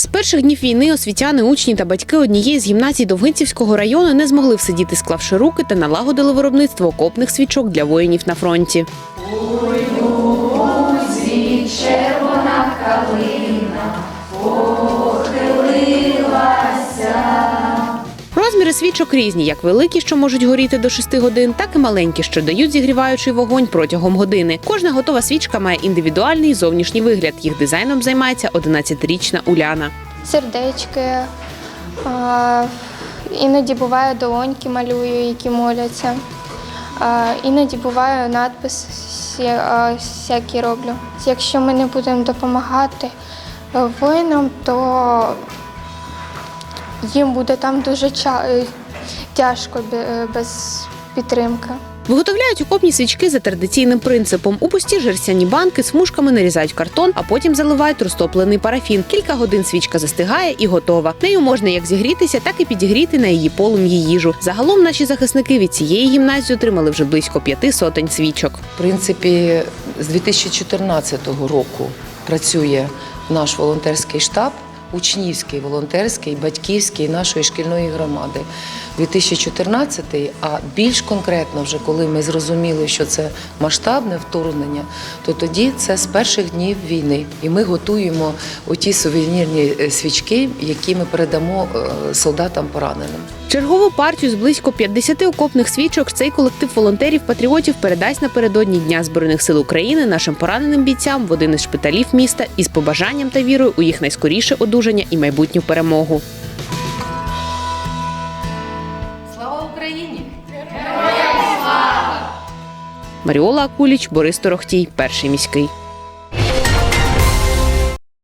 З перших днів війни освітяни, учні та батьки однієї з гімназій Довгинцівського району не змогли всидіти, склавши руки та налагодили виробництво окопних свічок для воїнів на фронті. Розміри свічок різні, як великі, що можуть горіти до 6 годин, так і маленькі, що дають зігріваючий вогонь протягом години. Кожна готова свічка має індивідуальний зовнішній вигляд. Їх дизайном займається 11-річна Уляна. сердечки. А, іноді буває долоньки малюю, які моляться. А, іноді буває надпис всякі роблю. Якщо ми не будемо допомагати е, воїнам, то їм буде там дуже ча- е, тяжко е, без підтримки. Виготовляють окопні свічки за традиційним принципом. У пусті жерстяні банки смужками нарізають картон, а потім заливають розтоплений парафін. Кілька годин свічка застигає і готова. Нею можна як зігрітися, так і підігріти на її полум'ї їжу. Загалом наші захисники від цієї гімназії отримали вже близько п'яти сотень свічок. В принципі, з 2014 року працює наш волонтерський штаб, учнівський, волонтерський, батьківський нашої шкільної громади. 2014, а більш конкретно, вже коли ми зрозуміли, що це масштабне вторгнення, то тоді це з перших днів війни. І ми готуємо оті сувенірні е, свічки, які ми передамо е, солдатам пораненим. Чергову партію з близько 50 окопних свічок цей колектив волонтерів-патріотів передасть напередодні Дня збройних сил України нашим пораненим бійцям в один із шпиталів міста із побажанням та вірою у їх найскоріше одужання і майбутню перемогу. Слава Україні! Героям слава! Маріола Акуліч, Борис Торохтій, перший міський.